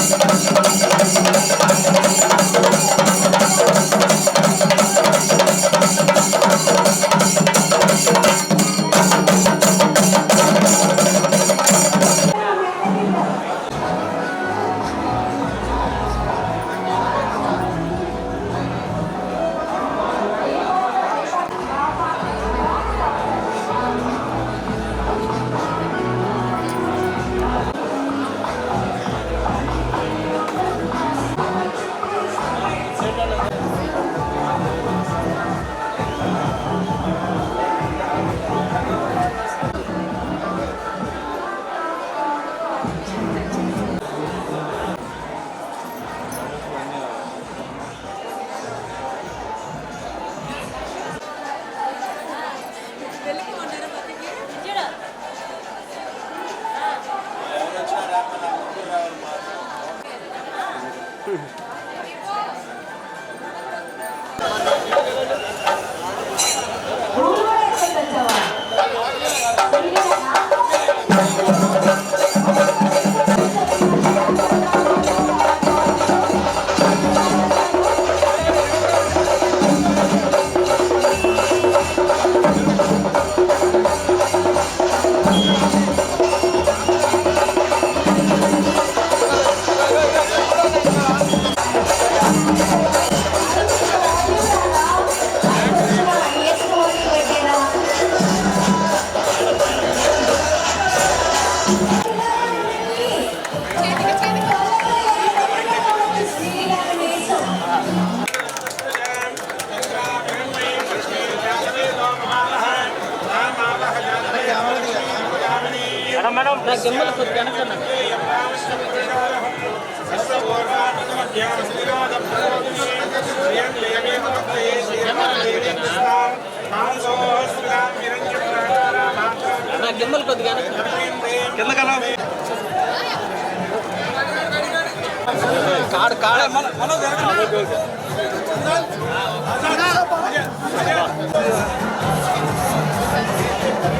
ます。గిమ్మలు కొద్దిగా కాడు కాడ ఇది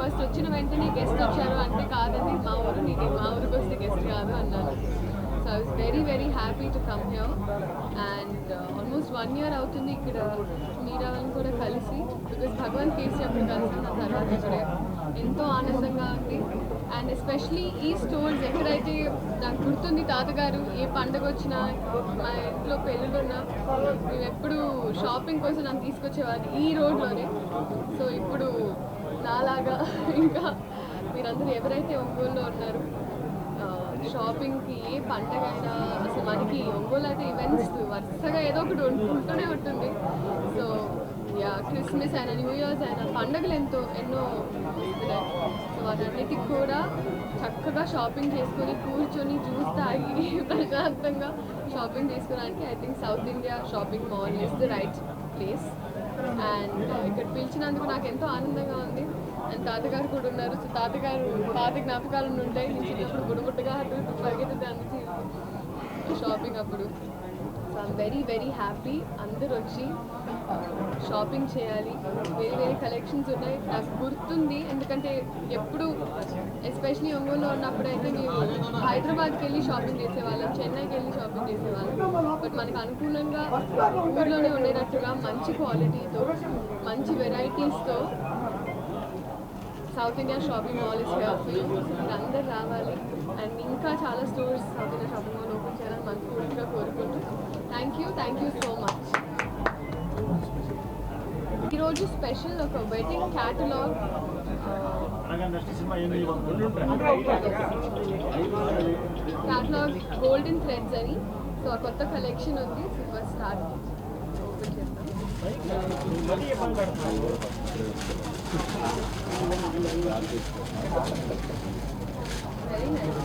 ఫస్ట్ వచ్చిన వెంటనే గెస్ట్ వచ్చారు అంటే కాదండి మా ఊరు నీకు మా ఊరికి వస్తే గెస్ట్ కాదు అన్నారు. So I was very very happy to come here and almost one year అవుతుంది ఇక్కడ మీరా కూడా కలిసి. బికాస్ భగవాన్ కేసీ అప్పుడు కలిసి నా తర్వాత ఇక్కడ ఎంతో ఆనందంగా ఉంది. అండ్ ఎస్పెషలీ ఈ స్టోర్స్ ఎక్కడైతే నాకు గుర్తుంది తాతగారు ఏ పండగ వచ్చినా మా ఇంట్లో పెళ్ళిళ్ళున్నా మేము ఎప్పుడు షాపింగ్ కోసం నన్ను తీసుకొచ్చేవారు ఈ రోడ్లోనే సో ఇప్పుడు నాలాగా ఇంకా మీరందరూ ఎవరైతే ఒంగోలులో ఉన్నారు షాపింగ్కి ఏ పండగ అయినా అసలు మనకి ఒంగోలు అయితే ఈవెంట్స్ వరుసగా ఏదో ఒకటి ఉంటూనే ఉంటుంది. సో యా క్రిస్మస్ అయినా న్యూ ఇయర్స్ అయినా పండగలు ఎంతో ఎన్నో వస్తున్నాయి. సో వాటన్నిటికి కూడా చక్కగా షాపింగ్ చేసుకొని కూర్చొని జ్యూస్ తాగి ప్రశాంతంగా షాపింగ్ చేసుకోవడానికి I think South India shopping mall is the right place and uh, ఇక్కడ పిలిచినందుకు నాకు ఎంతో ఆనందంగా ఉంది. అండ్ తాతగారు కూడా ఉన్నారు. సో తాతగారు పాత జ్ఞాపకాలు ఉంటాయి నేను చిన్నప్పుడు గుడుగుట్టుగా పరిగెత్తుంది ఇటు షాపింగ్ అప్పుడు. So I'm very very happy అందరూ వచ్చి షాపింగ్ చేయాలి. వేరే వేరే కలెక్షన్స్ ఉన్నాయి. నాకు గుర్తుంది. ఎందుకంటే ఎప్పుడు ఎస్పెషలీ ఒంగోలులో ఉన్నప్పుడు అయితే మేము హైదరాబాద్కి వెళ్ళి షాపింగ్ చేసేవాళ్ళం. చెన్నైకి వెళ్ళి షాపింగ్ చేసేవాళ్ళం. బట్ మనకు అనుకూలంగా ఊర్లోనే ఉండేటట్టుగా మంచి క్వాలిటీతో మంచి వెరైటీస్తో South India shopping mall is here for you మీరు అందరు రావాలి. అండ్ ఇంకా చాలా stores South India shopping mall open చేయాలని మనస్ఫూర్తిగా కోరుకుంటున్నాం thank you thank you so much ఈరోజు స్పెషల్ ఒక wedding catalogue. Catalogue golden threads అని. సో ఆ కొత్త కలెక్షన్ ఉంది సో స్టార్ ఓపెన్ చేస్తాం వెరీ నైస్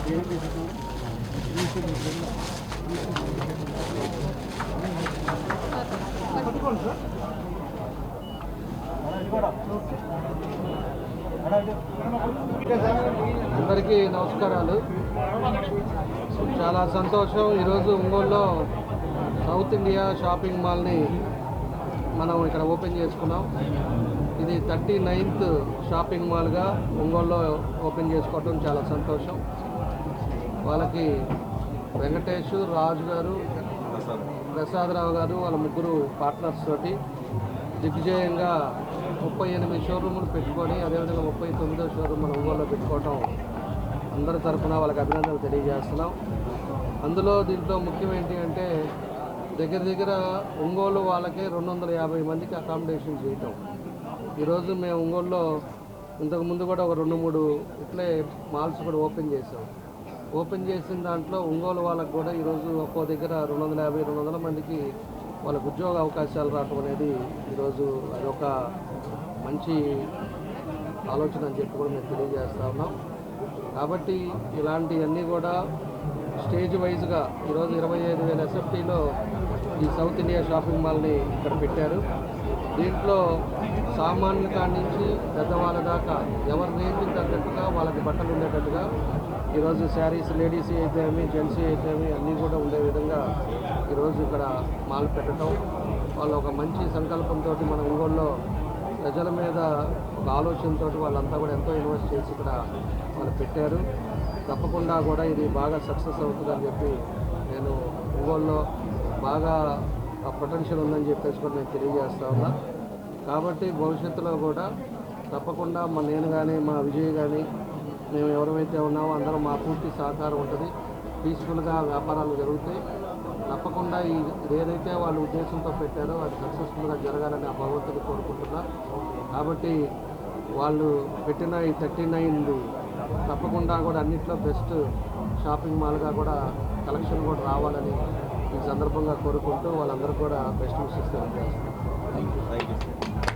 అందరికీ నమస్కారాలు. చాలా సంతోషం. ఈరోజు ఒంగోలులో సౌత్ ఇండియా షాపింగ్ మాల్ని మనం ఇక్కడ ఓపెన్ చేసుకున్నాం. ఇది థర్టీ నైన్త్ షాపింగ్ మాల్గా ఒంగోలులో ఓపెన్ చేసుకోవడం చాలా సంతోషం. వాళ్ళకి వెంకటేష్ రాజు గారు ప్రసాదరావు గారు వాళ్ళ ముగ్గురు పార్ట్నర్స్ తోటి దిగ్విజయంగా ముప్పై ఎనిమిది షోరూములు పెట్టుకొని అదేవిధంగా ముప్పై తొమ్మిదో షోరూమ్ మన ఒంగోలులో పెట్టుకోవటం అందరి తరఫున వాళ్ళకి అభినందనలు తెలియజేస్తున్నాం. అందులో దీంట్లో ముఖ్యం ఏంటి అంటే దగ్గర దగ్గర ఒంగోలు వాళ్ళకే రెండు వందల యాభై మందికి అకామిడేషన్ చేయటం. ఈరోజు మేము ఒంగోలులో ఇంతకుముందు కూడా ఒక రెండు మూడు ఇట్లే మాల్స్ కూడా ఓపెన్ చేసాం ఓపెన్ చేసిన దాంట్లో ఒంగోలు వాళ్ళకు కూడా ఈరోజు ఒక్కో దగ్గర రెండు వందల యాభై రెండు వందల మందికి వాళ్ళకు ఉద్యోగ అవకాశాలు రావటం అనేది ఈరోజు అదొక మంచి ఆలోచన అని చెప్పి కూడా మేము తెలియజేస్తా ఉన్నాం. కాబట్టి ఇలాంటివన్నీ కూడా స్టేజ్ వైజ్గా ఈరోజు ఇరవై ఐదు వేల ఎస్ఎఫ్టీలో ఈ సౌత్ ఇండియా షాపింగ్ మాల్ని ఇక్కడ పెట్టారు. దీంట్లో సామాన్యుల కాడి నుంచి పెద్దవాళ్ళ దాకా ఎవరి రేంజ్కి తగ్గట్టుగా వాళ్ళకి బట్టలు ఉండేటట్టుగా ఈరోజు శారీస్ లేడీస్ అయితేమి జెంట్స్ అయితేమి అన్నీ కూడా ఉండే విధంగా ఈరోజు ఇక్కడ మాల్ పెట్టడం వాళ్ళు ఒక మంచి సంకల్పంతో మన ఒంగోలులో ప్రజల మీద ఒక ఆలోచనతో వాళ్ళంతా కూడా ఎంతో ఇన్వెస్ట్ చేసి ఇక్కడ వాళ్ళు పెట్టారు. తప్పకుండా కూడా ఇది బాగా సక్సెస్ అవుతుందని చెప్పి నేను ఒంగోలులో బాగా పొటెన్షియల్ ఉందని చెప్పేసి కూడా నేను తెలియజేస్తా ఉన్నా. కాబట్టి భవిష్యత్తులో కూడా తప్పకుండా మా నేను కానీ మా విజయ్ కానీ మేము ఎవరైతే ఉన్నామో అందరం మా పూర్తి సహకారం ఉంటుంది. పీస్ఫుల్గా వ్యాపారాలు జరుగుతాయి. తప్పకుండా ఈ ఏదైతే వాళ్ళు ఉద్దేశంతో పెట్టారో అది సక్సెస్ఫుల్గా జరగాలని ఆ భగవంతుని కోరుకుంటున్నా కాబట్టి వాళ్ళు పెట్టిన ఈ థర్టీ నైన్ తప్పకుండా కూడా అన్నిట్లో బెస్ట్ షాపింగ్ మాల్గా కూడా కలెక్షన్ కూడా రావాలని ఈ సందర్భంగా కోరుకుంటూ వాళ్ళందరూ కూడా బెస్ట్ విషిస్తూ థ్యాంక్ యూ థ్యాంక్ యూ